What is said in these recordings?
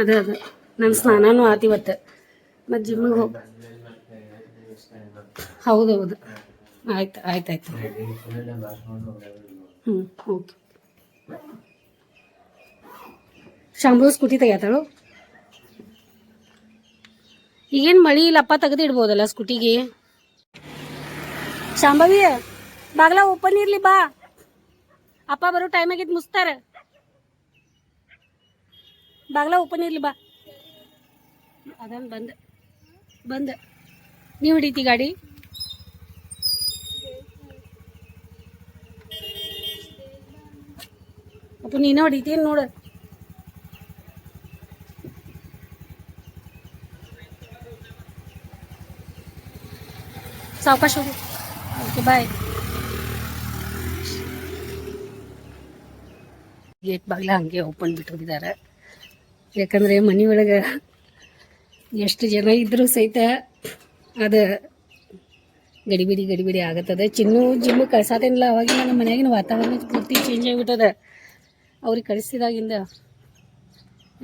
ಅದ ಅದ. ನನ್ನ ಸ್ನಾನನೂ ಆತು ಇವತ್ತು. ಮತ್ತು ಜಿಮ್ಮಿಗೆ ಹೋಗಿ ಹೌದು ಆಯ್ತು ಆಯ್ತು ಆಯ್ತು. ಹ್ಞೂ ಓಕೆ. ಶಾಂಭು ಸ್ಕೂಟಿ ತೆಗ್ಯಾತಾಳು? ಈಗೇನು ಮಳಿ ಇಲ್ಲಪ್ಪ ತೆಗೆದು ಇಡ್ಬೋದಲ್ಲ ಸ್ಕೂಟಿಗೆ? ಶಾಂಭವಿ, ಬಾಗ್ಲ ಓಪನ್ ಇರಲಿ ಬಾ. ಅಪ್ಪ ಬರೋ ಟೈಮ್ ಆಗಿದ್ದು ಮುಸ್ತಾರ ಬಾಗ್ಲ ಓಪನ್ ಇರ್ಲಿ ಬಾ. ಅದನ್ ಬಂದ. ಬಂದ. ನೀವು ಹಿಡಿತಿ ಗಾಡಿ? ಅಪ್ಪ, ನೀನೇ ಹೊಡಿತೀನಿ ನೋಡು. ಸಾವಕಾಶ ಹೋಗು. ಓಕೆ ಬಾಯ್ ಗೇಟ್ ಬಾಗಿಲ ಹಂಗೆ ಓಪನ್ ಬಿಟ್ಟಿದ್ದಾರೆ ಯಾಕಂದರೆ ಮನೆ ಒಳಗೆ ಎಷ್ಟು ಜನ ಇದ್ದರೂ ಸಹಿತ ಅದು ಗಡಿಬಿಡಿ ಗಡಿಬಿಡಿ ಆಗತ್ತದ. ಚಿನ್ನು ಜಿಮ್ಮು ಕಳ್ಸಾತೇನಿಲ್ಲ ಅವಾಗ ನಮ್ಮ ಮನೆಯಾಗಿನ ವಾತಾವರಣ ಪೂರ್ತಿ ಚೇಂಜ್ ಆಗಿಬಿಟ್ಟದ. ಅವ್ರಿಗೆ ಕಳಿಸಿದಾಗಿಂದ.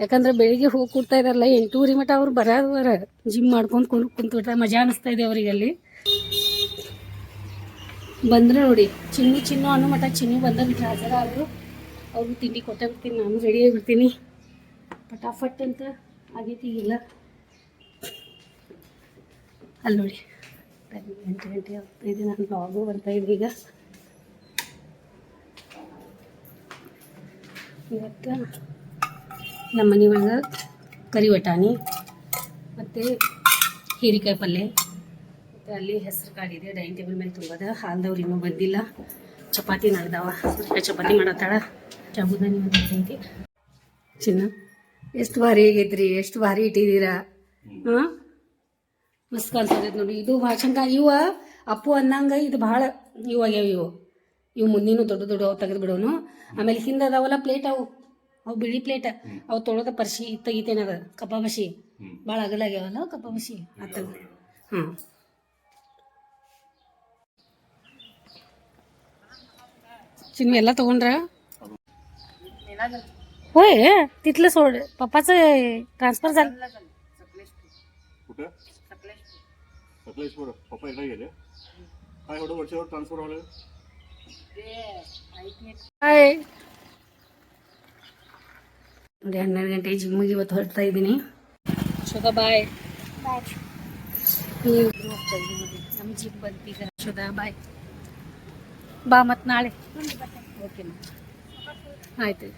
ಯಾಕಂದ್ರೆ ಬೆಳಿಗ್ಗೆ ಹೋಗಿ ಕೊಡ್ತಾ ಇದಾರಲ್ಲ ಎಂಟೂವರೆ ಮಟ್ಟ ಅವ್ರು ಬರೋದವರ ಜಿಮ್ ಮಾಡ್ಕೊಂಡು ಕುಂತು ಕುಂತ್ಬಿಟ್ರೆ, ಮಜಾ ಅನಿಸ್ತಾ ಇದೆ ಅವರಿಗೆ ಅಲ್ಲಿ. ಬಂದ್ರೆ ನೋಡಿ, ಚಿನ್ನು ಚಿನ್ನು ಅನ್ನೋ ಮಟ್ಟ ಚಿನ್ನು ಬಂದ ಬಿಟ್ರೆ ಹಾಜರ ಆದರು ಅವ್ರಿಗೂ ತಿಂಡಿ ಕೊಟ್ಟೆ ಬಿಡ್ತೀನಿ, ನಾನು ರೆಡಿ ಆಗಿಬಿಡ್ತೀನಿ ಪಟಾಫಟ್ ಅಂತ ಆಗೈತಿ ಈಗೆಲ್ಲ ಅಲ್ಲಿ ನೋಡಿ. ಟೈಮ್ ಎಂಟು ಗಂಟೆ ಆಗ್ತಾಯಿದೆ ನಾನು ಬ್ಲಾಗು ಬರ್ತಾಯಿದೆ ಈಗ. ಇವತ್ತು ನಮ್ಮ ಮನೆ ಒಳಗೆ ಕರಿ ವಟಾಣಿ, ಮತ್ತು ಹೀರಿಕಾಯಿ ಪಲ್ಯ ಮತ್ತು ಅಲ್ಲಿ ಹೆಸರು ಕಾಳಿದೆ ಡೈನಿಂಗ್ ಟೇಬಲ್ ಮೇಲೆ ತುಂಬದ, ಹಾಲ್ದವ್ರು ಇನ್ನೂ ಬಂದಿಲ್ಲ. ಚಪಾತಿ ನಡ್ದಾವ. ಚಪಾತಿ ಮಾಡತ್ತಾಳ ಚಾಬುದಾನಿ ಮಾಡತ್ತೈತಿ ಚಿನ್ನ. ಎಷ್ಟು ಭಾರಿ ಆಗೈತ್ರಿ ಎಷ್ಟು ಭಾರಿ ಇಟ್ಟಿದ್ದೀರಾ? ಹಾಂ? ಮಸ್ತ್ ಕಾಣ್ತದೈತೆ ನೋಡಿ ಇದು ಭಾಳ ಚಂದ. ಇವ ಅಪ್ಪು ಅನ್ನಂಗ ಇದು ಭಾಳ ಇವು ಆಗ್ಯಾವ ಇವು. ಇವು ಮುಂದಿನೂ ದೊಡ್ಡ ದೊಡ್ಡ ಅವು ತೆಗೆದು ಬಿಡೋನು. ಆಮೇಲೆ ಹಿಂದೆ ಅದಾವಲ್ಲ ಪ್ಲೇಟ್ ಅವು. ಅವು ಬಿಳಿ ಪ್ಲೇಟ್. ಅವು ತೊಳೆದ ಪರ್ಶಿ ತೆಗಿತೇನದ ಕಪ್ಪ ಬಸಿ ಭಾಳ ಅಗಲಾಗ್ಯಾವಲ್ಲ ಕಪ್ಪ ಬಸಿ ಅತ್ತ ಹಾಂ. ಚಿನ್ಮೆ ಎಲ್ಲ ತಗೊಂಡ್ರ? होय तिथलं सोड पप्पाचं ट्रान्सफर झालं कुठं सकलेश्वर पप्पा एकदा गेले काय एवढं वर्षावर ट्रान्सफर व्हायला ಹಾಯ್ ನೋಡಿ ಹನ್ನೆರಡು ಗಂಟೆ ಜಿಮ್ಮಿಗೆ ಇವತ್ತು ಹೊರಡ್ತಾ ಇದ್ದೀನಿ ಶೋಭಾ ಬಾಯ್ ನೀವು ಹೋಗ್ತಾ ಇದ್ದೀವಿ ನಮ್ಮ ಜಿಮ್ ಬಂತೀಗ ಶೋಧಾ ಬಾಯ್ ಬಾ ಮತ್ತು ನಾಳೆ ಓಕೆ ಆಯ್ತು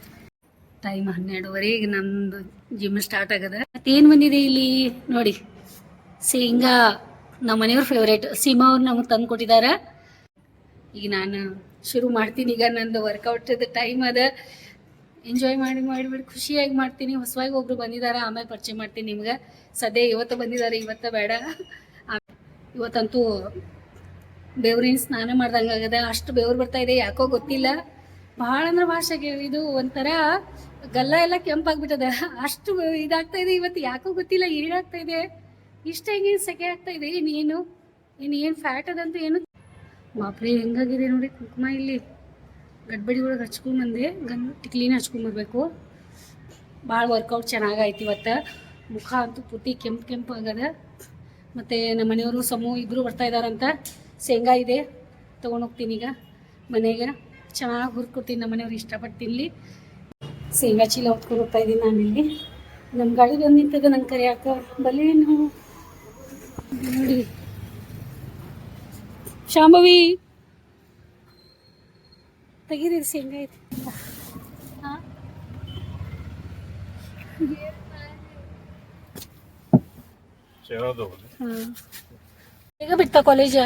ಟೈಮ್ ಹನ್ನೆರಡುವರೆಗೆ ನಂದು ಜಿಮ್ ಸ್ಟಾರ್ಟ್ ಆಗದ. ಮತ್ತೇನು ಬಂದಿದೆ ಇಲ್ಲಿ ನೋಡಿ. ಶೇಂಗಾ ನಮ್ಮ ಮನೆಯವ್ರ ಫೇವ್ರೇಟ್ ಸೀಮಾ ಅವ್ರು ನಮಗೆ ತಂದು ಕೊಟ್ಟಿದ್ದಾರೆ ಈಗ ನಾನು ಶುರು ಮಾಡ್ತೀನಿ. ಈಗ ನಂದು ವರ್ಕೌಟದ ಟೈಮ್ ಅದ. ಎಂಜಾಯ್ ಮಾಡಿ ಮಾಡಿ ಮಾಡಿ ಖುಷಿಯಾಗಿ ಮಾಡ್ತೀನಿ. ಹೊಸವಾಗಿ ಒಬ್ರು ಬಂದಿದ್ದಾರೆ ಆಮೇಲೆ ಪರಿಚಯ ಮಾಡ್ತೀನಿ ನಿಮ್ಗೆ. ಸದ್ಯ ಇವತ್ತು ಬಂದಿದ್ದಾರೆ ಇವತ್ತು ಬೇಡ. ಇವತ್ತಂತೂ ಬೆವ್ರಿನ ಸ್ನಾನ ಮಾಡ್ದಂಗೆ ಅಷ್ಟು ಬೆವ್ರು ಬರ್ತಾ ಇದೆ, ಯಾಕೋ ಗೊತ್ತಿಲ್ಲ. ಭಾಳ ಅಂದ್ರೆ ಸೆಕೆ ಇದು ಒಂಥರ ಗಲ್ಲ ಎಲ್ಲ ಕೆಂಪಾಗ್ಬಿಟ್ಟದ. ಅಷ್ಟು ಇದಾಗ್ತಾ ಇದೆ ಇವತ್ತು, ಯಾಕೋ ಗೊತ್ತಿಲ್ಲ, ಏನಾಗ್ತಾ ಇದೆ? ಇಷ್ಟ ಹೆಂಗೆ ಸೆಕೆ ಆಗ್ತಾ ಇದೆ? ಇನ್ನೇನು ಏನು? ಫ್ಯಾಟ್ ಅದಂತ ಏನು? ಬಾಪ್ರೆ ಹೆಂಗಾಗಿದೆ ನೋಡಿ ಕುಂಕುಮ ಇಲ್ಲಿ. ಗಡ್ಬಡಿ ಒಳಗೆ ಹಚ್ಕೊಂಬಂದೆ. ಗನ್ ಟಿಕ್ಲಿನ ಹಚ್ಕೊಂಬರ್ಬೇಕು. ಭಾಳ ವರ್ಕೌಟ್ ಚೆನ್ನಾಗಾಯ್ತು ಇವತ್ತು. ಮುಖ ಅಂತೂ ಪೂರ್ತಿ ಕೆಂಪು ಕೆಂಪು ಆಗದ. ಮತ್ತು ನಮ್ಮ ಮನೆಯವರು ಸಮೂಹ ಇಬ್ಬರು ಬರ್ತಾ ಇದ್ದಾರಂತ ಶೇಂಗಾ ಇದೆ. ತೊಗೊಂಡೋಗ್ತೀನಿ ಈಗ ಮನೆಗೆ. ಚೆನ್ನಾಗಿ ಹುರ್ಕೊತೀನಿ ನಮ್ಮ ಮನೆಯವ್ರು ಇಷ್ಟಪಟ್ಟು ತಿನ್ನಲಿ ಶೇಂಗಾ ಚೀಲ ಹೊತ್ಕೊಂಡು ಹೋಗ್ತಾ ಇದ್ದೀನಿ ನಾನಿಲ್ಲಿ. ನಮ್ಮ ಗಾಡಿ ಬಂದು ನಿಂತದ ನಂಗೆ ಕರಿಯಾಕ ಬಲೇನು ನೋಡಿ. ಶಾಂಭವಿ! ತೆಗೀರಿ ಶೇಂಗಾ ಐತಿ. ಹಾಂ. ಈಗ ಬಿಡ್ತಾ ಕಾಲೇಜ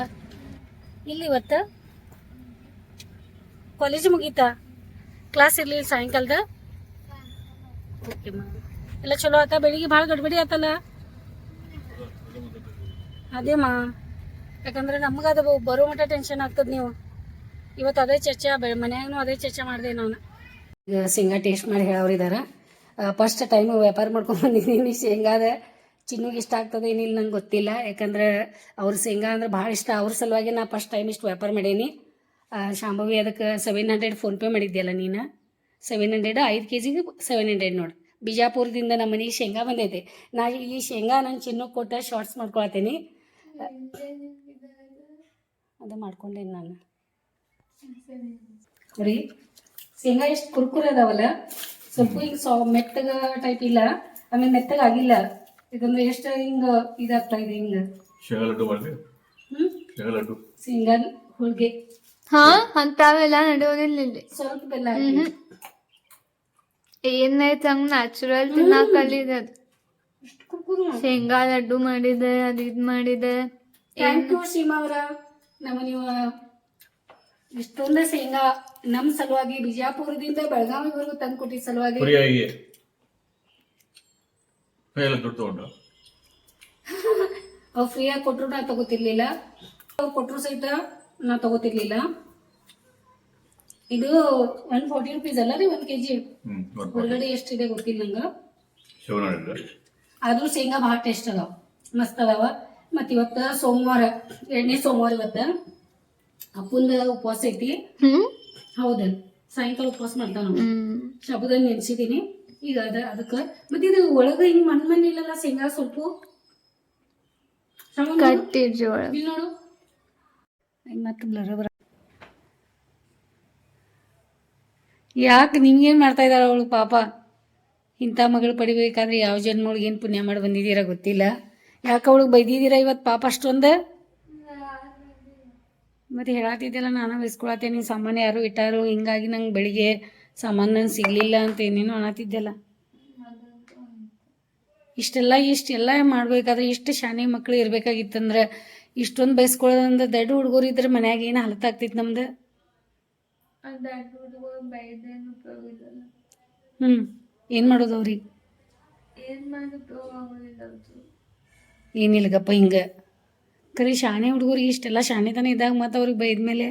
ಇಲ್ಲಿ ಇವತ್ತು? ಕಾಲೇಜ್ ಮುಗೀತಾ? ಕ್ಲಾಸ್ ಇರ್ಲಿಲ್ಲ ಸಾಯಂಕಾಲದ? ಓಕೆ ಮಾ ಎಲ್ಲ ಚಲೋ ಆತ? ಬೆಳಿಗ್ಗೆ ಭಾಳ ಗಡ್ಬಡಿ ಆತಲ್ಲ? ಅದೇ ಮಾ. ಯಾಕಂದ್ರೆ ನಮ್ಗೆ ಅದು ಬರೋ ಮಟ್ಟ ಟೆನ್ಷನ್ ಆಗ್ತದೆ ನೀವು. ಇವತ್ತು ಅದೇ ಚರ್ಚೆ ಮನ್ಯಾಗೂ ಅದೇ ಚರ್ಚೆ ಮಾಡಿದೆ ನಾನು. ಈಗ ಶೇಂಗಾ ಟೇಸ್ಟ್ ಮಾಡಿ ಹೇಳೋರಿದ್ದಾರೆ ಫಸ್ಟ್ ಟೈಮು ವ್ಯಾಪಾರ ಮಾಡ್ಕೊಂಡು ಬಂದಿದ್ದೀನಿ. ಶೇಂಗಾದ ಚಿನ್ನುಗೆ ಇಷ್ಟ ಆಗ್ತದೆ ಏನಿಲ್ಲ ನಂಗೆ ಗೊತ್ತಿಲ್ಲ. ಯಾಕಂದ್ರೆ ಅವ್ರ ಶೇಂಗಾ ಅಂದ್ರೆ ಭಾಳ ಇಷ್ಟ. ಅವ್ರ ಸಲುವಾಗಿ ನಾ ಫಸ್ಟ್ ಟೈಮ್ ಇಷ್ಟು ವ್ಯಾಪಾರ ಮಾಡೀನಿ. ಶಾಂಭವಿ ಅದಕ್ಕೆ ಸೆವೆನ್ ಹಂಡ್ರೆಡ್ ಫೋನ್ಪೇ ಮಾಡಿದ್ಯಲ್ಲ ನೀನು? ಸೆವೆನ್ ಹಂಡ್ರೆಡ್ ಐದು ಕೆ ಜಿಗೆ ಸೆವೆನ್ ಹಂಡ್ರೆಡ್ ನೋಡಿ. ಬಿಜಾಪುರದಿಂದ ನಮ್ಮ ಮನೆಗೆ ಶೇಂಗಾ ಬಂದೈತೆ. ನಾ ಈ ಶೇಂಗಾ ನಾನು ಚಿನ್ನ ಕೊಟ್ಟ ಶಾರ್ಟ್ಸ್ ಮಾಡ್ಕೊಳತ್ತೀನಿ. ಅದು ಮಾಡ್ಕೊಂಡೆ ನಾನು. ರೀ ಶೇಂಗಾ ಎಷ್ಟು ಕುರ್ಕುರ್ ಅದಾವಲ್ಲ? ಸ್ವಲ್ಪ ಹಿಂಗೆ ಸಾ ಮೆತ್ತಗ ಟೈಪ್ ಇಲ್ಲ. ಆಮೇಲೆ ಮೆತ್ತಗ ಆಗಿಲ್ಲ. ಇದಂದ್ರೆ ಎಷ್ಟು ಹಿಂಗೆ ಇದಾಗ್ತಾ ಇದೆ ಹಿಂಗೆ? ಶೇಂಗಾ ಲಡ್ಡು ಮಾಡಿ ಹ್ಞೂ ಶೇಂಗಾ ಲಡ್ಡು ಶೇಂಗಾ ಹೋಳಿಗೆ. ಹಾ ಅಂತಾವೆಲ್ಲ ನಡೆಯೋದಿಲ್ಲ ಇಲ್ಲಿ ಸ್ವಲ್ಪ ಬೆಲ್ಲ ಹಾಕಿ. ಏನೈತೆ ಹಂಗ ನ್ಯಾಚುರಲ್ ತಿನ್ನಾಕ ಎಷ್ಟು ಕುರ್ಕುರು ಶೇಂಗಾ ಲಡ್ಡು ಮಾಡಿದೆ ಅದ್ ಇದ್ ಮಾಡಿದೆ ಥ್ಯಾಂಕ್ ಯು ಸೀಮಾ ಅವರ ನಮ್ಮ ನೀವು ಇಷ್ಟೊಂದು ಶೇಂಗಾ ನಮ್ ಸಲುವಾಗಿ ಬಿಜಾಪುರದಿಂದ ಬೆಳಗಾವಿವರೆಗೂ ತಂದು ಕೊಟ್ಟಿದ್ದ ಸಲುವಾಗಿ ಫ್ರೀಯಾಗಿ ಎಲ್ಲ ದುಡ್ಡು ತಗೊಂಡು ಅವ್ರು ಫ್ರೀಯಾಗಿ ಕೊಟ್ರು ನಾ ತಗೋತಿರ್ಲಿಲ್ಲ ಅವ್ರು ಕೊಟ್ರು ಸಹಿತ ನಾ ತಗೋತಿರ್ಲಿಲ್ಲ. ಇದು ಒನ್ ಫಾರ್ಟಿ ರುಪೀಸ್ ಅಲ್ಲ ರೀ ಒಂದ್ ಕೆಜಿ. ಹೊರಗಡೆ ಎಷ್ಟಿದೆ ಗೊತ್ತಿಲ್ಲ ನಂಗೆ. ಆದ್ರೂ ಶೇಂಗಾ ಭಾಳ ಟೇಸ್ಟ್ ಅದಾವ. ಮಸ್ತ್ ಅದಾವ. ಮತ್ತ ಇವತ್ತ ಸೋಮವಾರ ಎರಡನೇ ಸೋಮವಾರ ಇವತ್ತ ಅಪ್ಪಂದ ಉಪವಾಸ ಐತಿ. ಹ್ಮ್? ಹೌದ. ಸಾಯಂಕಾಲ ಉಪವಾಸ ಮಾಡ್ತಾವ ಶಬ್ದ ನೆನ್ಸಿದೀನಿ. ಈಗ ಅದ ಅದಕ್ಕ. ಮತ್ತ ಇದು ಒಳಗ ಹಿಂಗ್ ಮನ್ ಮನ ಇಲ್ಲಲ್ಲ ಶೇಂಗಾ ಸ್ವಲ್ಪ? ನೋಡು. ಇಲ್ಲಿ ಮತ್ತೆ ಯಾಕೆ ನಿಮ್ಗೇನು ಮಾಡ್ತಾ ಇದ್ದಾಳೆ ಅವಳು ಪಾಪ? ಇಂಥ ಮಗಳು ಪಡಿಬೇಕಾದ್ರೆ ಯಾವ ಜನ್ಮೊಳಗೆ ಏನು ಪುಣ್ಯ ಮಾಡಿ ಬಂದಿದ್ದೀರಾ ಗೊತ್ತಿಲ್ಲ. ಯಾಕೆ ಅವಳಿಗೆ ಬೈದಿದ್ದೀರಾ ಇವತ್ತು ಪಾಪ ಅಷ್ಟೊಂದು? ಮತ್ತೆ ಹೇಳತ್ತಿದ್ದೆಲ್ಲ ನಾನು ಬೈಸ್ಕೊಳತ್ತೇನೆ ಸಾಮಾನು ಯಾರು ಇಟ್ಟಾರು, ಹಿಂಗಾಗಿ ನಂಗೆ ಬೆಳಿಗ್ಗೆ ಸಾಮಾನು ನಂಗೆ ಸಿಗಲಿಲ್ಲ ಅಂತ ಏನೇನು ಅನ್ನತ್ತಿದ್ದೆಲ್ಲ ಇಷ್ಟೆಲ್ಲ ಇಷ್ಟೆಲ್ಲ ಮಾಡಬೇಕಾದ್ರೆ ಇಷ್ಟು ಶಾನೆ ಮಕ್ಕಳು ಇರ್ಬೇಕಾಗಿತ್ತಂದ್ರೆ ಇಷ್ಟೊಂದು ಬೈಸ್ಕೊಳ್ಳೋದಂದ್ರೆ ದೊಡ್ಡ ಹುಡುಗರು ಇದ್ರೆ ಮನ್ಯಾಗ ಏನು ಹಲತಾಗ್ತಿತ್ತು ನಮ್ದು? ಹ್ಞೂ ಏನು ಮಾಡೋದು ಅವ್ರಿಗೆ? ಏನಿಲ್ಲಗಪ್ಪ ಹಿಂಗೆ. ಕರಿ ಶಾಣೆ ಹುಡುಗರಿಗೆ ಇಷ್ಟೆಲ್ಲ ಶಾಣೆತನ ಇದ್ದಾಗ ಮತ್ತು ಅವ್ರಿಗೆ ಬೈದ್ಮೇಲೆ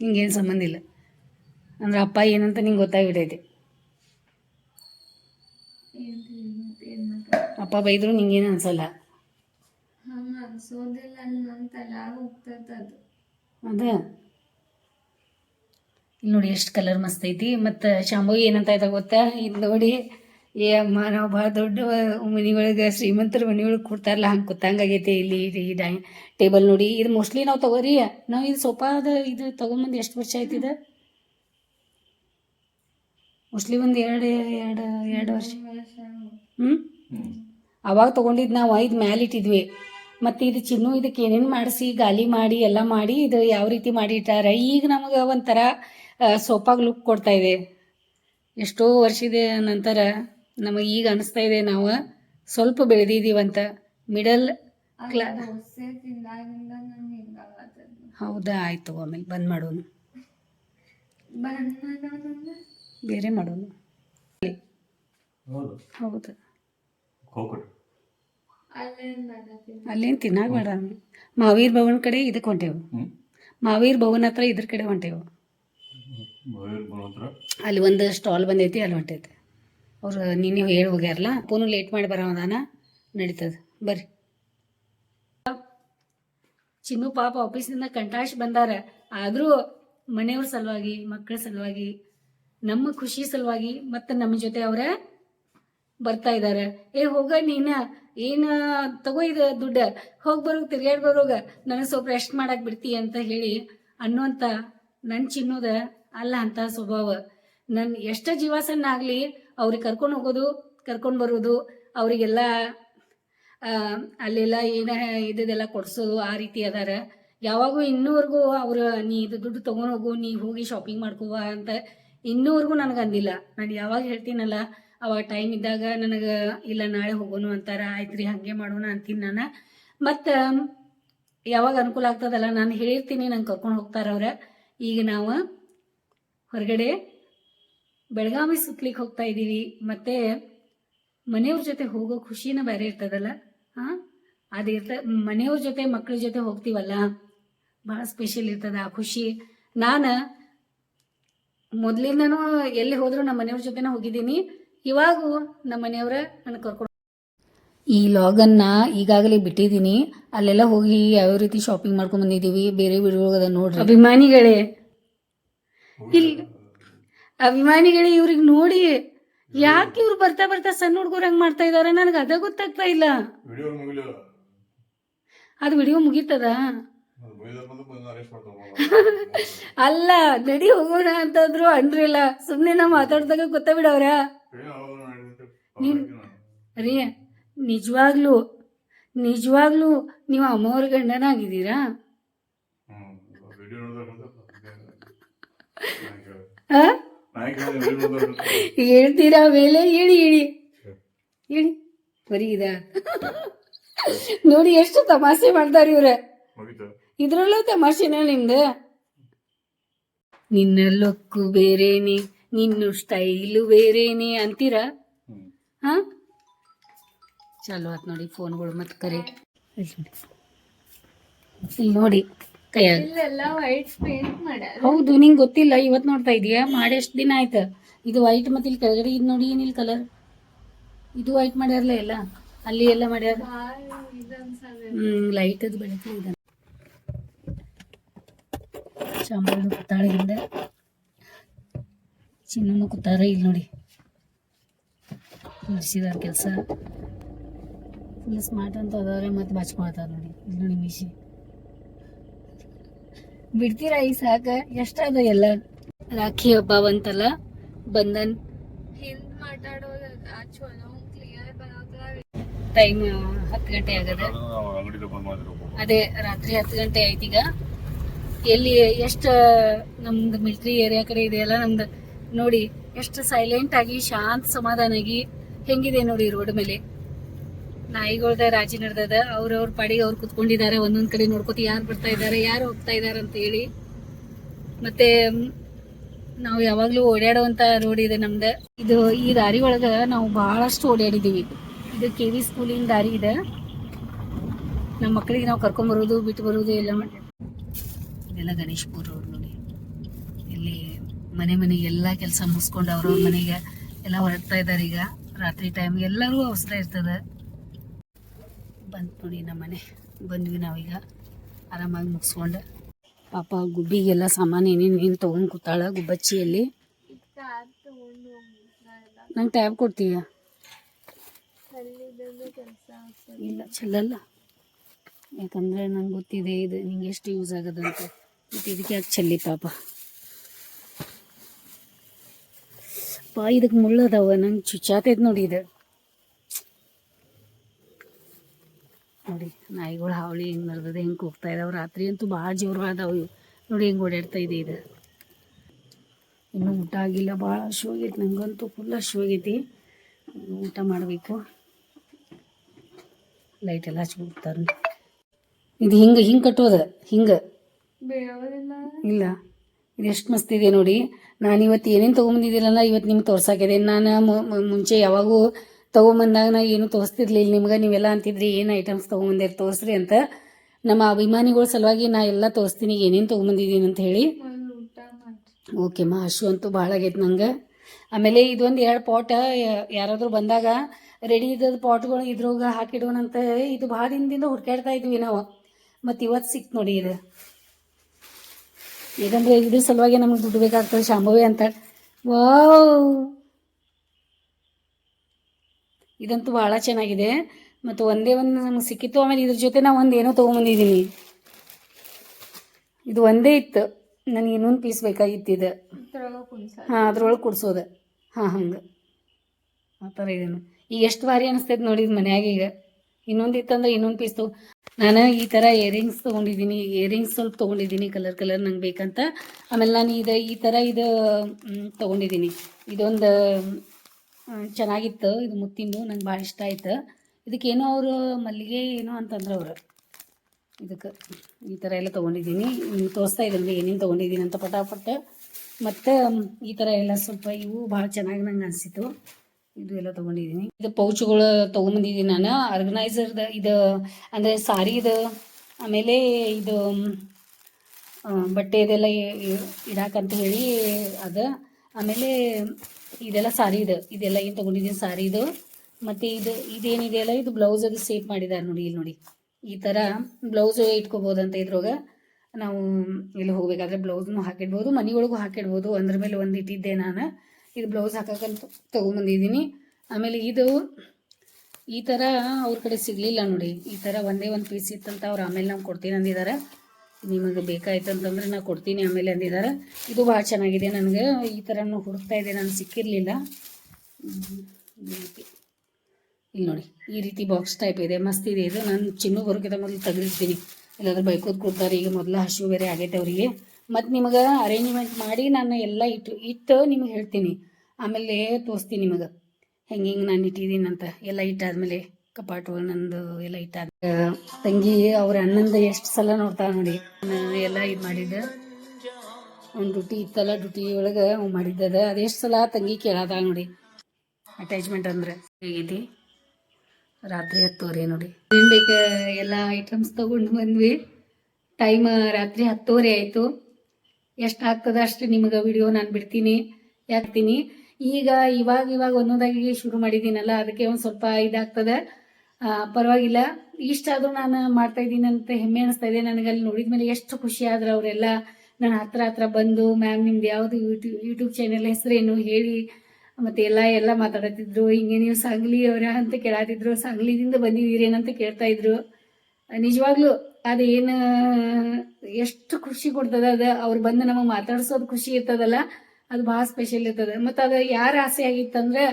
ಹಿಂಗೇನು ಸಂಬಂಧ ಇಲ್ಲ. ಅಂದ್ರೆ ಅಪ್ಪ ಏನಂತ ನಿಂಗೆ ಗೊತ್ತಾಗ್ಬಿಟ್ಟೈತೆ ಅಪ್ಪ ಬೈದ್ರು ನಿಂಗೇನು ಅನ್ಸಲ್ಲ. ಹಂಗ ಅನ್ಸೋದಿಲ್ಲ ನನ್ನ ತಲ್ಯಾಗ ಹೋಗ್ತದ ಅದು. ಅದ. ಇಲ್ಲಿ ನೋಡಿ ಎಷ್ಟು ಕಲರ್ ಮಸ್ತ್ ಐತಿ. ಮತ್ತು ಶಾಂಬು ಏನಂತ ಆಯ್ತಾ ಗೊತ್ತಾ? ಇದು ನೋಡಿ ಏ ಅಮ್ಮ ನಾವು ಭಾಳ ದೊಡ್ಡ ಮನೆ ಒಳಗೆ ಶ್ರೀಮಂತರ ಮನೆ ಒಳಗೆ ಕೊಡ್ತಾರಲ್ಲ ಹಂಗೆ ಕೂತಂಗಾಗೈತೆ ಇಲ್ಲಿ ಈ ಡೈ ಟೇಬಲ್ ನೋಡಿ. ಇದು ಮೋಸ್ಟ್ಲಿ ನಾವು ತಗೋರಿ. ನಾವು ಇದು ಸೋಫಾದ ಇದು ತೊಗೊಂಬಂದು ಎಷ್ಟು ವರ್ಷ ಐತಿ ಇದು? ಮೋಸ್ಟ್ಲಿ ಒಂದು ಎರಡು ಎರಡು ಎರಡು ವರ್ಷ. ಹ್ಞೂ ಹ್ಮ್. ಅವಾಗ ತಗೊಂಡಿದ್ ನಾವು ಐದು ಮ್ಯಾಲ ಇಟ್ಟಿದ್ವಿ. ಮತ್ತು ಇದು ಚಿನ್ನು ಇದಕ್ಕೆ ಏನೇನು ಮಾಡಿಸಿ ಗಾಲಿ ಮಾಡಿ ಎಲ್ಲ ಮಾಡಿ ಇದು ಯಾವ ರೀತಿ ಮಾಡಿಟ್ಟಾರ ಈಗ ನಮಗೆ ಒಂಥರ ಸೋಪಾಗಿ ಲುಕ್ ಕೊಡ್ತಾ ಇದೆ. ಎಷ್ಟೋ ವರ್ಷದ ನಂತರ ನಮಗೆ ಈಗ ಅನಿಸ್ತಾ ಇದೆ ನಾವು ಸ್ವಲ್ಪ ಬೆಳೆದಿದ್ದೀವಂತ ಮಿಡಲ್ ಕ್ಲಾ ಹೌದಾ ಆಯಿತು ಆಮೇಲೆ ಬಂದ್ ಮಾಡೋನು. ಬೇರೆ ಮಾಡೋನು. ಹೌದು ಹೌದು ಹೋಗ್ಬಿಟ್ಟು ಅಲ್ಲೇ ಮಾಡತ್ತೀನಿ ಅಲ್ಲೇನು ತಿನ್ನಾಗ ಬೇಡ ಮಾವೀರ್ ಭವನ್ ಕಡೆ ಇದಕ್ಕೆ ಹೊಂಟೇವು. ಮಾವೀರ್ ಭವನ್ ಹತ್ರ ಇದ್ರ ಕಡೆ ಹೊಂಟೇವು. ಅಲ್ಲಿ ಒಂದು ಸ್ಟಾಲ್ ಬಂದೈತಿ ಅಲ್ಲಿ ಹೊಂಟೈತೆ. ಅವ್ರು ನೀನು ಹೇಳಿ ಹೋಗ್ಯಾರಲ್ಲ ಫೋನು ಲೇಟ್ ಮಾಡಿ ಬರೋದಾನ ನಡೀತದೆ. ಬರ್ರಿ. ಚಿನ್ನು ಪಾಪ ಆಫೀಸಿಂದ ಕಂಟಾಶ್ ಬಂದಾರ. ಆದರೂ ಮನೆಯವ್ರ ಸಲುವಾಗಿ ಮಕ್ಕಳ ಸಲುವಾಗಿ ನಮ್ಮ ಖುಷಿ ಸಲುವಾಗಿ ಮತ್ತು ನಮ್ಮ ಜೊತೆ ಅವರ ಬರ್ತಾ ಇದ್ದಾರೆ ಏ ಹೋಗ ನೀನ. ಏನು ತಗೋ ಇದು ದುಡ್ಡು, ಹೋಗಿ ಬರೋಗ ತಿರ್ಗಾಡಿ ಬರೋಗ ನನಗೆ ಸ್ವಲ್ಪ ರೆಸ್ಟ್ ಮಾಡಕ್ಕೆ ಬಿಡ್ತಿ ಅಂತ ಹೇಳಿ ಅನ್ನುವಂಥ ನನ್ನ ಚಿನ್ನೋದ ಅಲ್ಲ ಅಂತ ಸ್ವಭಾವ. ನನ್ನ ಎಷ್ಟ ಜೀವಾಸನ್ನ ಆಗಲಿ ಅವ್ರಿಗೆ ಕರ್ಕೊಂಡು ಹೋಗೋದು, ಕರ್ಕೊಂಡು ಬರೋದು, ಅವರಿಗೆಲ್ಲ ಅಲ್ಲೆಲ್ಲ ಏನ ಇದೆಲ್ಲ ಕೊಡಿಸೋದು ಆ ರೀತಿ ಅದಾರ. ಯಾವಾಗೂ ಇನ್ನೂವರೆಗೂ ಅವರು ನೀ ಇದು ದುಡ್ಡು ತೊಗೊಂಡು ಹೋಗು, ನೀ ಹೋಗಿ ಶಾಪಿಂಗ್ ಮಾಡ್ಕೋವ ಅಂತ ಇನ್ನೂವರೆಗೂ ನನಗೆ ಅಂದಿಲ್ಲ. ನಾನು ಯಾವಾಗ ಹೇಳ್ತೀನಲ್ಲ ಅವಾಗ ಟೈಮ್ ಇದ್ದಾಗ ನನಗೆ, ಇಲ್ಲ, ನಾಳೆ ಹೋಗೋನು ಅಂತಾರ ಆಯ್ತು ರೀ ಹಾಗೆ ಮಾಡೋಣ ಅಂತೀನಿ ನಾನು. ಮತ್ತು, ಯಾವಾಗ ಅನುಕೂಲ ಆಗ್ತದಲ್ಲ, ನಾನು ಹೇಳಿರ್ತೀನಿ, ನಂಗೆ ಕರ್ಕೊಂಡು ಹೋಗ್ತಾರ ಅವ್ರ. ಈಗ ನಾವು ಹೊರಗಡೆ ಬೆಳಗಾವಿ ಸುತ್ತಲಿಕ್ಕೆ ಹೋಗ್ತಾ ಇದ್ದೀವಿ. ಮತ್ತು ಮನೆಯವ್ರ ಜೊತೆ ಹೋಗೋ ಖುಷಿನ ಬೇರೆ ಇರ್ತದಲ್ಲ ಹಾಂ ಅದು ಇರ್ತ, ಮನೆಯವ್ರ ಜೊತೆ ಮಕ್ಕಳ ಜೊತೆ ಹೋಗ್ತೀವಲ್ಲ, ಭಾಳ ಸ್ಪೆಷಲ್ ಇರ್ತದ ಆ ಖುಷಿ. ನಾನು ಮೊದಲಿಂದನೂ ಎಲ್ಲಿ ಹೋದರೂ ನಮ್ಮ ಮನೆಯವ್ರ ಜೊತೆನೇ ಹೋಗಿದ್ದೀನಿ. ಇವಾಗೂ ನಮ್ಮ ಮನೆಯವ್ರ ನನಗೆ ಕರ್ಕೊಂಡು ಈ ಲಾಗನ್ನ ಈಗಾಗಲೇ ಬಿಟ್ಟಿದ್ದೀನಿ. ಅಲ್ಲೆಲ್ಲ ಹೋಗಿ ಯಾವ ರೀತಿ ಶಾಪಿಂಗ್ ಮಾಡ್ಕೊಂಡು ಬಂದಿದ್ದೀವಿ ಬೇರೆ ವಿಡಿಯೋ ಅದ ನೋಡ್ರಿ. ಅಭಿಮಾನಿಗಳೇ. ಇಲ್ಲಿ ಅಭಿಮಾನಿಗಳೇ ಇವ್ರಿಗೆ ನೋಡಿ. ಯಾಕೆ ಇವ್ರು ಬರ್ತಾ ಬರ್ತಾ ಸಣ್ಣ ಹುಡುಗರು ಹಂಗೆ ಮಾಡ್ತಾ ಇದಾರೆ? ನನಗೆ ಅದ ಗೊತ್ತಾಗ್ತಾ ಇಲ್ಲ. ಅದು ವಿಡಿಯೋ ಮುಗೀತದ? ಅಲ್ಲ ನಡಿ ಹೋಗೋಣ ಅಂತಂದ್ರು ಅನ್ರಿಲ್ಲ ಸುಮ್ಮನೆ ನಾ ಮಾತಾಡ್ದಾಗ ಗೊತ್ತಾಗ್ಬಿಡವ್ರ ರೀ ನಿಜವಾಗ್ಲೂ ನಿಜವಾಗ್ಲೂ ನೀವು ಅಮ್ಮವ್ರ ಗಂಡನಾಗಿದ್ದೀರಾ? ಹೇಳ್ತೀರಾ ಮೇಲೆ? ಹೇಳಿ ಹೇಳಿ. ಹೇಳಿ. ಬರೀ ಇದ? ನೋಡಿ ಎಷ್ಟು ತಮಾಷೆ ಮಾಡ್ತಾರೆ ಇವ್ರೆ. ಇದ್ರಲ್ಲೂ ತಮಾಷೆನ ನಿಮ್ದು? ನಿನ್ನ ಲೊಕ್ಕು ಬೇರೇನೆ ನಿನ್ನ ಸ್ಟೈಲು ಬೇರೆನೆ ಅಂತೀರಾ? ಹಾ? ಚಲೋ ಆತ್ ನೋಡಿ ಫೋನ್ಗಳು ಮತ್ತೆ ಕರೆ. ಇಲ್ಲಿ ನೋಡಿ ಹೌದು ನಿಂಗೆ ಗೊತ್ತಿಲ್ಲ ಇವತ್ತು ನೋಡ್ತಾ ಇದೀಯಾ ಮಾಡಿ ಎಷ್ಟು ದಿನ ಆಯ್ತು. ಇದು ವೈಟ್ ಮತ್ತೆ ಇಲ್ಲಿ ಕೆಳಗಡೆ ಇದು ನೋಡಿ ಏನಿಲ್ಲ ಕಲರ್ ಇದು ವೈಟ್ ಮಾಡ್ಯಾರಲ್ಲ ಎಲ್ಲ? ಅಲ್ಲಿ ಎಲ್ಲ ಮಾಡ್ಯಾರ? ಹ್ಮ್ ಲೈಟ್ ಅದು ಬೆಳಕು ಇದೆ ಚಿನ್ನನು ಕೂತಾರ ಇಲ್ಲಿ ನೋಡಿ. ಮುಗಿಸಿದಾರ ಕೆಲಸ. ಫುಲ್ ಸ್ಮಾರ್ಟ್ ಅಂತ ಅದಾವ್ರೆ ಮತ್ತೆ ಬಾಚ್ಕೊಳ್ತಾರ ನೋಡಿ. ಇಲ್ಲಿ ನೋಡಿ ಮಿಷಿ ಬಿಡ್ತೀರಾ ಈ ಸಾಕ? ಎಷ್ಟಾದ ಎಲ್ಲ? ರಾಖಿ ಹಬ್ಬ ಬಂತಲ್ಲ? ಬಂದನ್. ಟೈಮ್ ಹತ್ತು ಗಂಟೆ ಆಗದ? ಅದೇ ರಾತ್ರಿ ಹತ್ತು ಗಂಟೆ ಆಯ್ತೀಗ ಎಲ್ಲಿ ಎಷ್ಟ ನಮ್ದು ಮಿಲ್ಟ್ರಿ ಏರಿಯಾ ಕಡೆ ಇದೆಯಲ್ಲ ನಮ್ದು ನೋಡಿ, ಎಷ್ಟು ಸೈಲೆಂಟ್ ಆಗಿ ಶಾಂತ ಸಮಾಧಾನಾಗಿ ಹೆಂಗಿದೆ ನೋಡಿ ರೋಡ್ ಮೇಲೆ. ನಾಯಿಗಳ್ದ ರಾಜಿ ನಡೆದದ, ಅವ್ರವ್ರ ಪಾಡಿಗೆ ಅವ್ರು ಕುತ್ಕೊಂಡಿದ್ದಾರೆ, ಒಂದೊಂದ್ ಕಡೆ ನೋಡ್ಕೊತ ಯಾರು ಬರ್ತಾ ಇದ್ದಾರೆ, ಯಾರು ಹೋಗ್ತಾ ಇದ್ದಾರೆ ಅಂತ ಹೇಳಿ. ಮತ್ತೆ, ನಾವು ಯಾವಾಗ್ಲೂ ಓಡಾಡುವಂತ ರೋಡ್ ಇದೆ ನಮ್ದು. ಇದು ಈ ದಾರಿ ಒಳಗ ನಾವು ಬಹಳಷ್ಟು ಓಡಾಡಿದೀವಿ ಇದು ಕೆ ವಿ ಸ್ಕೂಲಿನ ದಾರಿ ಇದೆ. ನಮ್ಮ ಮಕ್ಕಳಿಗೆ ನಾವು ಕರ್ಕೊಂಡ್ ಬರೋದು, ಬಿಟ್ಟು ಬರೋದು ಎಲ್ಲ ಮಾಡಿ ಇದೆಲ್ಲ ಗಣೇಶ್ಪುರ ರೋಡ್. ನೋಡಿ ಇಲ್ಲಿ ಮನೆ ಮನೆಗೆ ಎಲ್ಲ ಕೆಲಸ ಮುಗಿಸ್ಕೊಂಡು ಅವ್ರವ್ರ ಮನೆಗೆ ಎಲ್ಲ ಹೊರಡ್ತಾ ಇದ್ದಾರೆ ಈಗ. ರಾತ್ರಿ ಟೈಮ್ ಎಲ್ಲರೂ ಅವಸರ ಇರ್ತದೆ. ಬಂತು ನೋಡಿ ನಮ್ಮ ಮನೆ. ಬಂದ್ವಿ ನಾವೀಗ ಆರಾಮಾಗಿ ಮುಗಿಸ್ಕೊಂಡು. ಪಾಪ ಗುಬ್ಬಿಗೆಲ್ಲ ಸಾಮಾನು ಏನೇನು ಏನು ತೊಗೊಂಡು ಕೂತಾಳ ಗುಬ್ಬಚ್ಚಿಯಲ್ಲಿ. ನಂಗೆ ಟ್ಯಾಬ್ ಕೊಡ್ತೀಯ? ಇಲ್ಲ, ಚೆಲ್ಲಲ್ಲ. ಯಾಕಂದ್ರೆ ನಂಗೆ ಗೊತ್ತಿದೆ ಇದು ನಿಂಗೆ ಎಷ್ಟು ಯೂಸ್ ಆಗೋದಂತ. ಮತ್ತು ಇದಕ್ಕೆ ಯಾಕೆ ಚೆಲ್ಲಿ ಪಾಪ? ಪಾ ಇದಕ್ಕೆ ಮುಳ್ಳದವ ನಂಗೆ ಚುಚ್ಚಾತೈತೆ ನೋಡಿ ಇದು. ನೋಡಿ ನಾಯಿಗಳು ಹಾವಳಿ ಹೆಂಗೆ ನಡೆದದೆ ಹೆಂಗೆ ಕೂಗ್ತಾ ಇದಾವೆ. ರಾತ್ರಿ ಅಂತೂ ಭಾಳ ಜೋರು ಅದಾವೆ ಇವು. ನೋಡಿ ಹೆಂಗೆ ಓಡಾಡ್ತಾ ಇದೆ ಇದು. ಇನ್ನೂ ಊಟ ಆಗಿಲ್ಲ ಭಾಳ ಹಶ್ವಾಗೈತಿ ನಂಗಂತೂ ಫುಲ್ ಹಶ್ವಾಗೈತಿ ಊಟ ಮಾಡಬೇಕು. ಲೈಟ್ ಎಲ್ಲ ಹಚ್ಬಿಡ್ತಾರೆ ಇದು ಹಿಂಗೆ ಹಿಂಗೆ ಕಟ್ಟೋದ? ಹಿಂಗೆ? ಇಲ್ಲ. ಇದು ಎಷ್ಟು ಮಸ್ತ್ ಇದೆ ನೋಡಿ. ನಾನು ಇವತ್ತು ಏನೇನು ತೊಗೊಂಬಂದಿದ್ದೀರಲ್ಲ ಇವತ್ತು ನಿಮ್ಗೆ ತೋರ್ಸಾಕಿದೆ ನಾನು ಮುಂಚೆ ಯಾವಾಗೂ ತೊಗೊಂಬಂದಾಗ ನಾ ಏನು ತೋರಿಸ್ತಿರ್ಲಿಲ್ಲ. ನಿಮ್ಗೆ ನೀವೆಲ್ಲ ಅಂತಿದ್ರಿ, ಏನು ಐಟಮ್ಸ್ ತೊಗೊಂಬಂದಿರಿ ತೋರಿಸ್ರಿ ಅಂತ. ನಮ್ಮ ಅಭಿಮಾನಿಗಳ ಸಲುವಾಗಿ ನಾ ಎಲ್ಲ ತೋರಿಸ್ತೀನಿ, ಏನೇನು ತೊಗೊಂಬಂದಿದ್ದೀನಿ ಅಂತ ಹೇಳಿ. ಓಕೆ ಮಾ ಹಶು ಅಂತೂ ಭಾಳ ಆಗೈತೆ ನಂಗೆ. ಆಮೇಲೆ ಇದೊಂದು ಎರಡು ಪಾಟ್ ಯಾರಾದರೂ ಬಂದಾಗ ರೆಡಿ ಇದ್ದದ ಪಾಟ್ಗಳು ಇದ್ರೊಳಗೆ ಹಾಕಿಡೋಣಂತ, ಇದು ಭಾಳ ದಿನದಿಂದ ಹುಡ್ಕಾಡ್ತಾ ಇದ್ವಿ ನಾವು. ಮತ್ತು ಇವತ್ತು ಸಿಕ್ತು ನೋಡಿ ಇದು. ಯಾಕಂದರೆ ಇದ್ರ ಸಲುವಾಗಿ ನಮಗೆ ದುಡ್ಡು ಬೇಕಾಗ್ತದೆ ಶಾಂಭವಿ ಅಂತ. ವಾವ್ ಇದಂತೂ ಭಾಳ ಚೆನ್ನಾಗಿದೆ. ಮತ್ತು ಒಂದೇ ಒಂದು ನಮಗೆ ಸಿಕ್ಕಿತ್ತು ಆಮೇಲೆ ಇದ್ರ ಜೊತೆ ನಾವು ಒಂದು ಏನೋ ತೊಗೊಂಬಂದಿದ್ದೀನಿ ಇದು ಒಂದೇ ಇತ್ತು. ನನಗೆ ಇನ್ನೊಂದು ಪೀಸ್ ಬೇಕಾಗಿತ್ತು ಇದು. ಹಾಂ ಅದ್ರೊಳಗೆ ಕುಡ್ಸೋದು. ಹಾಂ ಹಂಗೆ. ಆ ಥರ ಇದನ್ನು ಈಗ ಎಷ್ಟು ಭಾರಿ ಅನಿಸ್ತೈತೆ ನೋಡಿದ ಮನ್ಯಾಗ ಈಗ. ಇನ್ನೊಂದು ಇತ್ತಂದ್ರೆ ಇನ್ನೊಂದು ಪೀಸ್ ತಗೋ ನಾನು ಈ ಥರ ಇಯರಿಂಗ್ಸ್ ತೊಗೊಂಡಿದ್ದೀನಿ ಇಯರಿಂಗ್ಸ್ ಸ್ವಲ್ಪ ತೊಗೊಂಡಿದ್ದೀನಿ ಕಲರ್ ಕಲರ್ ನಂಗೆ ಬೇಕಂತ. ಆಮೇಲೆ ನಾನು ಇದು, ಈ ಥರ ಇದು ತಗೊಂಡಿದ್ದೀನಿ ಇದೊಂದು ಚೆನ್ನಾಗಿತ್ತು. ಇದು ಮುತ್ತಿಂದು ನಂಗೆ ಭಾಳ ಇಷ್ಟ ಆಯ್ತು. ಇದಕ್ಕೇನೋ ಅವರು ಮಲ್ಲಿಗೆ ಏನೋ ಅಂತಂದ್ರೆ ಅವರು. ಇದಕ್ಕೆ ಈ ಥರ ಎಲ್ಲ ತೊಗೊಂಡಿದ್ದೀನಿ ನಿಮ್ಗೆ ತೋರಿಸ್ತಾ ಇದ್ದೀನಿ ಏನೇನು ತೊಗೊಂಡಿದ್ದೀನಿ ಅಂತ ಪಟಾಪಟ. ಮತ್ತು ಈ ಥರ ಎಲ್ಲ ಸ್ವಲ್ಪ ಇವು ಭಾಳ ಚೆನ್ನಾಗಿ ನಂಗೆ ಅನಿಸಿತು ಇದು ಎಲ್ಲ ತೊಗೊಂಡಿದ್ದೀನಿ. ಇದು ಪೌಚ್ಗಳು ತೊಗೊಂಬಂದಿದ್ದೀನಿ ನಾನು. ಆರ್ಗನೈಸರ್ದ ಇದು, ಅಂದರೆ ಸಾರಿದು ಆಮೇಲೆ ಇದು ಬಟ್ಟೆ ಇದೆಲ್ಲ ಇಡಾಕಂತ ಹೇಳಿ ಅದು. ಆಮೇಲೆ ಇದೆಲ್ಲ ಸಾರಿ ಇದು ಇದೆಲ್ಲ ಏನು ತೊಗೊಂಡಿದ್ದೀನಿ ಸಾರಿದು ಮತ್ತು ಇದು ಇದೇನಿದೆಯಲ್ಲ ಇದು ಬ್ಲೌಸ್ ಅದು ಸೇಪ್ ಮಾಡಿದ್ದಾರೆ ನೋಡಿ, ಇಲ್ಲಿ ನೋಡಿ. ಈ ಥರ ಬ್ಲೌಸ್ ಅಂತ ಇದ್ರೊಳಗೆ ನಾವು ಇಲ್ಲಿ ಹೋಗ್ಬೇಕಾದ್ರೆ ಬ್ಲೌಸ್ನು ಹಾಕಿಡ್ಬೋದು, ಮನೆಯೊಳಗೂ ಹಾಕಿಡ್ಬೋದು. ಅಂದ್ರ ಮೇಲೆ ಒಂದು ಇಟ್ಟಿದ್ದೆ ನಾನು. ಇದು ಬ್ಲೌಸ್ ಹಾಕಕ್ಕಂತ ತೊಗೊಂಬಂದಿದ್ದೀನಿ. ಆಮೇಲೆ ಇದು ಈ ಥರ ಅವ್ರ ಕಡೆ ಸಿಗಲಿಲ್ಲ ನೋಡಿ. ಈ ಥರ ಒಂದೇ ಒಂದು ಪೀಸ್ ಇತ್ತಂತ ಅವ್ರು ಆಮೇಲೆ ನಾವು ಕೊಡ್ತೀನಿ ಅಂದಿದ್ದಾರೆ ನಿಮಗೆ ಬೇಕಾಯ್ತು ಅಂತಂದ್ರೆ ನಾನು ಕೊಡ್ತೀನಿ ಆಮೇಲೆ ಅಂದಿದ್ದಾರೆ ಇದು ಭಾಳ ಚೆನ್ನಾಗಿದೆ ನನಗೆ. ಈ ಥರನೂ ಹುಡುಕ್ತಾ ಇದೆ ನಾನು ಸಿಕ್ಕಿರಲಿಲ್ಲ. ಇಲ್ಲಿ ನೋಡಿ, ಈ ರೀತಿ ಬಾಕ್ಸ್ ಟೈಪ್ ಇದೆ. ಮಸ್ತ್ ಇದೆ ಇದು. ನಾನು ಚಿನ್ನು ಬರೋಕ್ಕಿಂತ ಮೊದಲು ತೆಗೆದಿರ್ತೀನಿ. ಇಲ್ಲಾಂದ್ರೆ ಬೈಕೋದ್ ಕೊಡ್ತಾರೆ. ಈಗ ಮೊದಲು ಹಸಿವು ಬೇರೆ ಆಗೈತೆ ಅವರಿಗೆ. ಮತ್ತು ನಿಮಗೆ ಅರೇಂಜ್ಮೆಂಟ್ ಮಾಡಿ ನಾನು ಎಲ್ಲ ಇಟ್ಟು ಇಟ್ಟು ನಿಮಗೆ ಹೇಳ್ತೀನಿ. ಆಮೇಲೆ ತೋರಿಸ್ತೀನಿ ನಿಮಗೆ. ಹೆಂಗೆ ಹಿಂಗೆ ನಾನು ಇಟ್ಟಿದ್ದೀನಿ ಅಂತ. ಎಲ್ಲ ಇಟ್ಟಾದ್ಮೇಲೆ ಕಪಾಟು ನಂದು ಎಲ್ಲ ಇಟ್ಟಾದ. ತಂಗಿ ಅವ್ರ ಅಣ್ಣಂದ ಎಷ್ಟು ಸಲ ನೋಡ್ತಾಳೆ ನೋಡಿ. ನಾನು ಎಲ್ಲ ಇದು ಮಾಡಿದ್ದೆ. ಒಂದು ಡ್ಯೂಟಿ ಇತ್ತಲ್ಲ ಡ್ಯೂಟಿ ಒಳಗೆ ಮಾಡಿದ್ದದ. ಅದೆಷ್ಟು ಸಲ ತಂಗಿ ಕೇಳಾದ ನೋಡಿ. ಅಟ್ಯಾಚ್ಮೆಂಟ್ ಅಂದ್ರೆ ಹೇಗೈತಿ? ರಾತ್ರಿ ಹತ್ತುವರೆ ನೋಡಿ. ಏನ್ ಬೇಕಾ? ಎಲ್ಲ ಐಟಮ್ಸ್ ತಗೊಂಡು ಬಂದ್ವಿ. ಟೈಮ್ ರಾತ್ರಿ ಹತ್ತುವರೆ ಆಯಿತು. ಎಷ್ಟು ಆಗ್ತದ ಅಷ್ಟು ನಿಮಗೆ ವಿಡಿಯೋ ನಾನು ಬಿಡ್ತೀನಿ ಯಾಕ್ತೀನಿ ಈಗ ಇವಾಗ ಇವಾಗ ಒಂದೊಂದಾಗಿ ಶುರು ಮಾಡಿದ್ದೀನಲ್ಲ, ಅದಕ್ಕೆ ಒಂದು ಸ್ವಲ್ಪ ಇದಾಗ್ತದೆ. ಪರವಾಗಿಲ್ಲ, ಇಷ್ಟಾದರೂ ನಾನು ಮಾಡ್ತಾ ಇದ್ದೀನಿ ಅಂತ ಹೆಮ್ಮೆ ಅನಿಸ್ತಾ ಇದೆ ನನಗೆ ಅಲ್ಲಿ ನೋಡಿದ ಮೇಲೆ ಎಷ್ಟು ಖುಷಿ ಆದ್ರೆ ಅವರೆಲ್ಲ ನನ್ನ ಹತ್ರ ಹತ್ರ ಬಂದು ಮ್ಯಾಮ್ ನಿಮ್ದು ಯಾವುದು ಯೂಟ್ಯೂಬ್ ಯೂಟ್ಯೂಬ್ ಚಾನೆಲ್ ಹೆಸರೇನು ಹೇಳಿ, ಮತ್ತೆ ಎಲ್ಲ ಎಲ್ಲ ಮಾತಾಡತ್ತಿದ್ರು ಹಿಂಗೆ ನೀವು ಸಾಂಗ್ಲಿ ಅವರ ಅಂತ ಕೇಳಾತಿದ್ರು, ಸಾಂಗ್ಲಿದಿಂದ ಬಂದಿದ್ದೀರೇನಂತ ಕೇಳ್ತಾ ಇದ್ರು. ನಿಜವಾಗ್ಲೂ ಅದೇನು, ಎಷ್ಟು ಖುಷಿ ಕೊಡ್ತದ ಅದ? ಅವ್ರು ಬಂದು ನಮಗೆ ಮಾತಾಡ್ಸೋದು ಖುಷಿ ಇರ್ತದಲ್ಲ? ಅದು ಭಾಳ ಸ್ಪೆಷಲ್ ಇರ್ತದ. ಮತ್ತು ಅದು ಯಾರ ಆಸೆ ಆಗಿತ್ತಂದ್ರೆ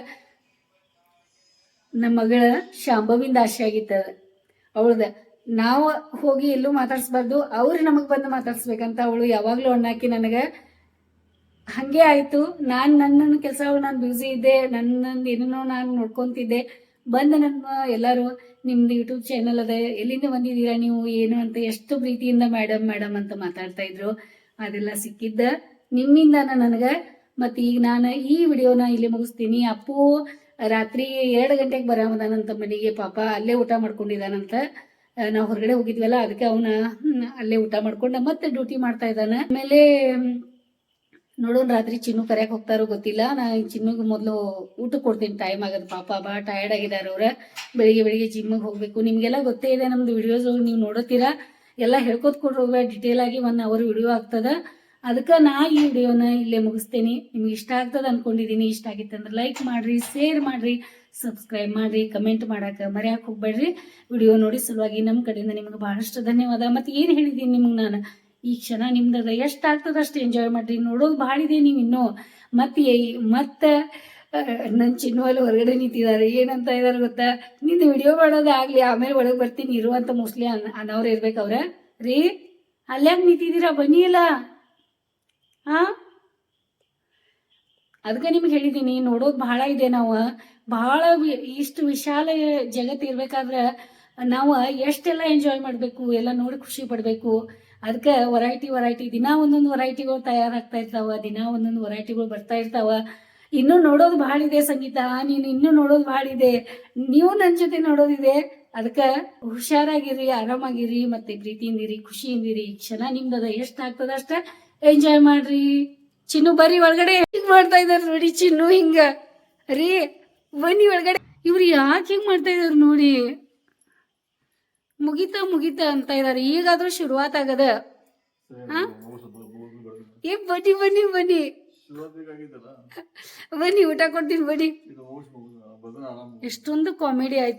ನಮ್ಮ ಮಗಳ ಶಾಂಭವಿಂದ ಆಸೆ ಆಗಿತ್ತದ ಅವಳದ, ನಾವು ಹೋಗಿ ಎಲ್ಲೂ ಮಾತಾಡ್ಸ್ಬಾರ್ದು, ಅವ್ರು ನಮಗೆ ಬಂದು ಮಾತಾಡ್ಸ್ಬೇಕಂತ ಅವಳು ಯಾವಾಗಲೂ ಅಣ್ಣಾಕಿ ನನಗೆ, ಹಾಗೆ ಆಯಿತು, ನಾನು ನನ್ನ ಕೆಲಸ, ನಾನು ಬ್ಯುಸಿ ಇದ್ದೆ ನನ್ನ ಏನೇನೋ ನಾನು ನೋಡ್ಕೊತಿದ್ದೆ ಬಂದು ನಮ್ಮ ಎಲ್ಲರೂ, ನಿಮ್ದು ಯೂಟ್ಯೂಬ್ ಚಾನಲ್ ಅದ, ಎಲ್ಲಿಂದ ಬಂದಿದ್ದೀರಾ ನೀವು, ಏನು ಅಂತ ಎಷ್ಟು ಪ್ರೀತಿಯಿಂದ ಮೇಡಮ್ ಮೇಡಮ್ ಅಂತ ಮಾತಾಡ್ತಾ ಇದ್ರು, ಅದೆಲ್ಲ ಸಿಕ್ಕಿದ್ದ ನಿಮ್ಮಿಂದ ನನಗೆ. ಮತ್ತು ಈಗ ನಾನು ಈ ವಿಡಿಯೋನ ಇಲ್ಲಿ ಮುಗಿಸ್ತೀನಿ. ಅಪ್ಪು ರಾತ್ರಿ ಎರಡು ಗಂಟೆಗೆ ಬರೋದಾನಂತ ಮನೆಗೆ, ಪಾಪ ಅಲ್ಲೇ ಊಟ ಮಾಡ್ಕೊಂಡಿದ್ದಾನಂತ ನಾವು ಹೊರಗಡೆ ಹೋಗಿದ್ವಲ್ಲ, ಅದಕ್ಕೆ ಅವನ ಅಲ್ಲೇ ಊಟ ಮಾಡ್ಕೊಂಡ ಮತ್ತೆ ಡ್ಯೂಟಿ ಮಾಡ್ತಾ ಇದ್ದಾನೆ. ಆಮೇಲೆ ನೋಡೋಣ ರಾತ್ರಿ ಚಿನ್ನು ಕರೆಯಕ್ ಹೋಗ್ತಾರೋ ಗೊತ್ತಿಲ್ಲ. ನಾ ಚಿನ್ನುಗೆ ಮೊದಲು ಊಟ ಕೊಡ್ತೀನಿ. ಟೈಮ್ ಆಗದ ಪಾಪ ಬಾ ಟಯರ್ಡ್ ಆಗಿದ್ದಾರೆ ಅವ್ರ. ಬೆಳಿಗ್ಗೆ ಬೆಳಿಗ್ಗೆ ಜಿಮ್ಮಿಗೆ ಹೋಗ್ಬೇಕು. ನಿಮಗೆಲ್ಲ ಗೊತ್ತೇ ಇದೆ ನಮ್ದು ವಿಡಿಯೋಸ್ ನೀವು ನೋಡೋತೀರಾ ಎಲ್ಲ ಹೇಳ್ಕೊತ್ ಕೊಡ್ರಿ ಡಿಟೇಲ್ ಆಗಿ ಒನ್ ಅವರ್ ವಿಡಿಯೋ ಆಗ್ತದ. ಅದಕ್ಕೆ ನಾ ಈ ವಿಡಿಯೋನ ಇಲ್ಲೇ ಮುಗಿಸ್ತೇನೆ. ನಿಮ್ಗೆ ಇಷ್ಟ ಆಗ್ತದ ಅನ್ಕೊಂಡಿದ್ದೀನಿ ಇಷ್ಟ ಆಗಿತ್ತಂದ್ರೆ ಲೈಕ್ ಮಾಡ್ರಿ ಶೇರ್ ಮಾಡ್ರಿ ಸಬ್ಸ್ಕ್ರೈಬ್ ಮಾಡ್ರಿ ಕಮೆಂಟ್ ಮಾಡಕ್ಕೆ ಮರ್ಯಾಕೆ ಹೋಗ್ಬೇಡ್ರಿ. ವಿಡಿಯೋ ನೋಡಿ ಸಲುವಾಗಿ ನಮ್ಮ ಕಡೆಯಿಂದ ನಿಮ್ಗೆ ಬಹಳಷ್ಟು ಧನ್ಯವಾದ. ಮತ್ತು ಏನು ಹೇಳಿದ್ದೀನಿ ನಿಮ್ಗೆ ನಾನು? ಈ ಕ್ಷಣ ನಿಮ್ದದ ಎಷ್ಟು ಆಗ್ತದ ಅಷ್ಟು ಎಂಜಾಯ್ ಮಾಡ್ರಿ. ನೋಡೋದು ಭಾಳ ಇದೆ ನೀವು ಇನ್ನೂ. ಮತ್ತೆ ಮತ್ತೆ ನನ್ನ ಚಿನ್ನುವಲ್ಲಿ ಹೊರಗಡೆ ನಿಂತಿದ್ದಾರೆ. ಏನಂತ ಇದಾರೆ ಗೊತ್ತಾ? ನಿಂದು ವಿಡಿಯೋ ಮಾಡೋದಾಗ್ಲಿ ಆಮೇಲೆ ಒಳಗೆ ಬರ್ತೀನಿ ಇರುವಂತ ಮೋಸ್ಟ್ಲಿ ಅನ್, ಅನ್ನೋರು ಇರ್ಬೇಕು ರೀ ಅಲ್ಯಾಕೆ ನಿಂತಿದ್ದೀರಾ? ಬನ್ನಿ ಅಲ್ಲ ಹಾ ಅದಕ್ಕೆ ನಿಮ್ಗೆ ಹೇಳಿದ್ದೀನಿ ನೋಡೋದು ಬಹಳ ಇದೆ ನಾವು. ಬಹಳ ಇಷ್ಟು ವಿಶಾಲ ಜಗತ್ತು ಇರ್ಬೇಕಾದ್ರೆ, ನಾವು ಎಷ್ಟೆಲ್ಲ ಎಂಜಾಯ್ ಮಾಡಬೇಕು, ಎಲ್ಲ ನೋಡಿ ಖುಷಿ ಪಡಬೇಕು. ಅದಕ್ಕೆ ವೆರೈಟಿ ವೆರೈಟಿ, ದಿನ ಒಂದೊಂದು ವೆರೈಟಿಗಳು ತಯಾರಾಗ್ತಾ ಇರ್ತಾವ, ದಿನ ಒಂದೊಂದು ವೆರೈಟಿಗಳು ಬರ್ತಾ ಇರ್ತಾವ. ಇನ್ನೂ ನೋಡೋದು ಭಾಳ ಇದೆ ಸಂಗೀತ, ನೀನು ಇನ್ನೂ ನೋಡೋದು ಭಾಳ ಇದೆ. ನೀವು ನನ್ನ ಜೊತೆ ನೋಡೋದಿದೆ. ಅದಕ್ಕೆ ಹುಷಾರಾಗಿರಿ, ಆರಾಮಾಗಿರಿ, ಮತ್ತೆ ಪ್ರೀತಿಯಿಂದಿರಿ ಖುಷಿಯಿಂದಿರಿ ಕ್ಷಣ ನಿಮ್ದದ ಎಷ್ಟು ಆಗ್ತದ ಅಷ್ಟ ಎಂಜಾಯ್ ಮಾಡ್ರಿ. ಚಿನ್ನು ಬರ್ರಿ ಒಳಗಡೆ. ಹಿಂಗ್ ಮಾಡ್ತಾ ಇದಾರೆ ನೋಡಿ ಚಿನ್ನು ಹಿಂಗ. ರೀ, ಬನ್ನಿ ಒಳಗಡೆ. ಇವ್ರು ಯಾಕೆ ಹಿಂಗ್ ಮಾಡ್ತಾ ಇದಾರೆ ನೋಡಿ. ಮುಗಿತಾ ಮುಗಿತ ಅಂತ ಇದಾರೆ. ಈಗಾದ್ರೂ ಶುರುವಾತ್ ಆಗದ ಹಾ? ಏ ಬನ್ನಿ ಬನ್ನಿ ಬನ್ನಿ. ಬನ್ನಿ ಊಟ ಕೊಡ್ತೀನಿ ಬನ್ನಿ. ಎಷ್ಟೊಂದು ಕಾಮಿಡಿ ಆಯ್ತು.